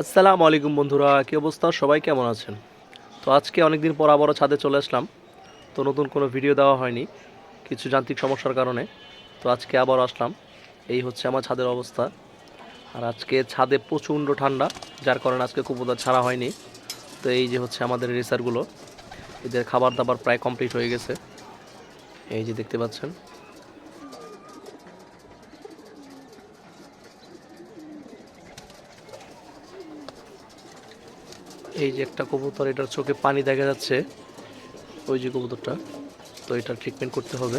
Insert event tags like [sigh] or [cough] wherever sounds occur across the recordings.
আসসালামু আলাইকুম বন্ধুরা, কী অবস্থা? সবাই কেমন আছেন? তো আজকে অনেক দিন পর আবারও ছাদে চলে আসলাম, তো নতুন কোনো ভিডিও দেওয়া হয়নি, কিছু যান্ত্রিক সমস্যার কারণে। তো আজকে আবারও আসলাম, এই হচ্ছে আমার ছাদের অবস্থা। আর আজকে ছাদে প্রচণ্ড ঠান্ডা, যার কারণে আজকে কুপুদার ছাড়া হয়নি। তো এই যে হচ্ছে আমাদের রেসারগুলো, এদের খাবার দাবার প্রায় কমপ্লিট হয়ে গেছে। এই যে দেখতে পাচ্ছেন এই যে একটা কবুতর, এটার চোখে পানি দেখা যাচ্ছে। ওই যে কবুতরটা, তো এটা ট্রিটমেন্ট করতে হবে।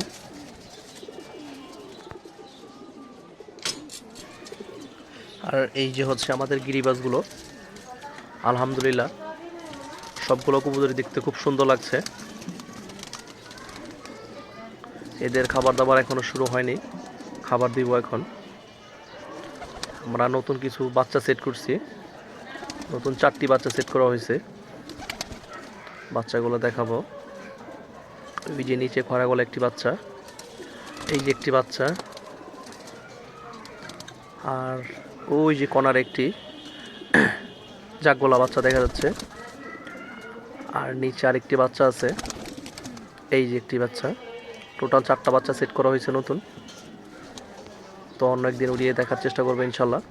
আর এই যে হচ্ছে আমাদের গিরিবাসগুলো, আলহামদুলিল্লাহ, সবগুলো কবুতরই দেখতে খুব সুন্দর লাগছে। এদের খাবার দাবার এখনও শুরু হয়নি, খাবার দিব এখন। আমরা নতুন কিছু বাচ্চা সেট করছি। নতুন চারটি বাচ্চা সেট করা হয়েছে। বাচ্চাগুলো দেখাবো। ওই যে নিচে খরা গলা একটি বাচ্চা। এই যে একটি বাচ্চা। আর ওই যে কনার একটি জাগগোলা বাচ্চা দেখা যাচ্ছে। আর নিচে আরেকটি বাচ্চা আছে। এই যে একটি বাচ্চা। টোটাল চারটা বাচ্চা সেট করা হয়েছে নতুন। তো অন্য একদিন উড়িয়ে দেখার চেষ্টা করব ইনশাল্লাহ।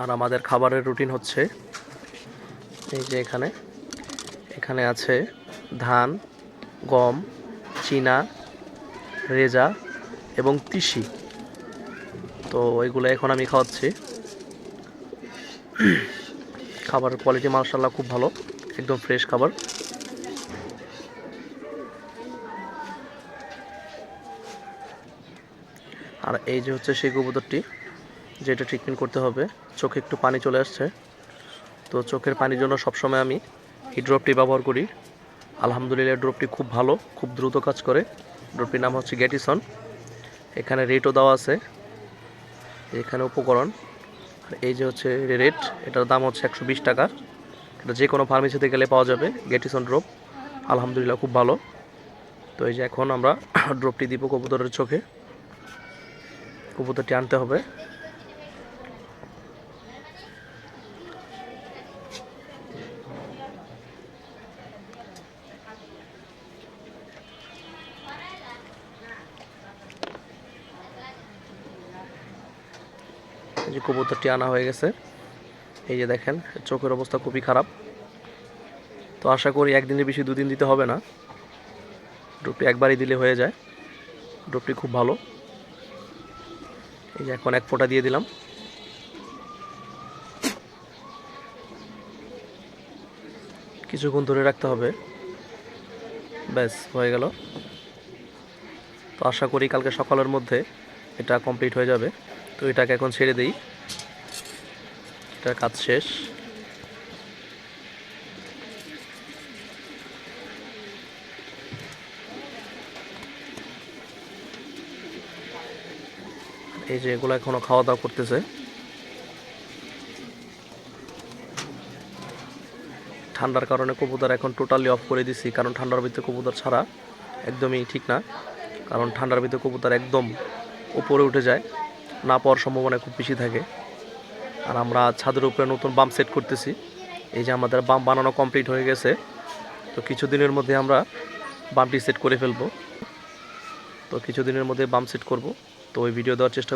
আর আমাদের খাবারের রুটিন হচ্ছে এই যে এখানে। এখানে আছে ধান, গম, চীনা, রেজা এবং তিসি। তো ওইগুলো এখন আমি খাওয়াচ্ছি। খাবারের কোয়ালিটি মার্শাল্লাহ খুব ভালো, একদম ফ্রেশ খাবার। আর এই যে হচ্ছে সেই কবুতরটি যেটা ট্রিটমেন্ট করতে হবে। চোখে একটু পানি চলে আসছে। তো চোখের পানির জন্য সবসময় আমি এই ড্রপটি ব্যবহার করি। আলহামদুলিল্লাহ ড্রপটি খুব ভালো, খুব দ্রুত কাজ করে। ড্রপটির নাম হচ্ছে গ্যাটিসন এখানে রেটও দেওয়া আছে। এখানে উপকরণ। এই যে হচ্ছে রেট এটার দাম হচ্ছে একশো বিশ টাকা। এটা যে কোনো ফার্মেসিতে গেলে পাওয়া যাবে গ্যাটিসন ড্রপ আলহামদুলিল্লাহ খুব ভালো। তো এই যে এখন আমরা [coughs] ড্রপটি দিব কবুতরের চোখে। কবুতরটি আনতে হবে। এই যে কবুতরটি আনা হয়ে গেছে। এই যে দেখেন, চোখের অবস্থা খুবই খারাপ। তো আশা করি একদিনের বেশি দুদিন দিতে হবে না। ড্রপটি একবারই দিলে হয়ে যায়। ড্রপটি খুব ভালো। এই যে এখন এক ফোঁটা দিয়ে দিলাম। কিছুক্ষণ ধরে রাখতে হবে। ব্যাস, হয়ে গেল। তো আশা করি কালকে সকালের মধ্যে এটা কমপ্লিট হয়ে যাবে। তো এটাকে এখন ছেড়ে দিই। এটার কাজ শেষ। এই যে এগুলো এখনও খাওয়া দাওয়া করতেছে। ঠান্ডার কারণে কবুতর এখন টোটালি অফ করে দিছি, কারণ ঠান্ডার ভিতরে কবুতর ছাড়া একদমই ঠিক না। কারণ ঠান্ডার ভিতরে কবুতর একদম উপরে উঠে যায়। না পাওয়ার সম্ভাবনা খুব বেশি থাকে। আর আমরা ছাদের উপরে নতুন বাম সেট করতেছি। এই যে আমাদের বাম বানানো কমপ্লিট হয়ে গেছে। তো কিছুদিনের মধ্যে আমরা বামটি সেট করে ফেলব। তো কিছুদিনের মধ্যে বাম সেট করব। তো ওই ভিডিও দেওয়ার চেষ্টা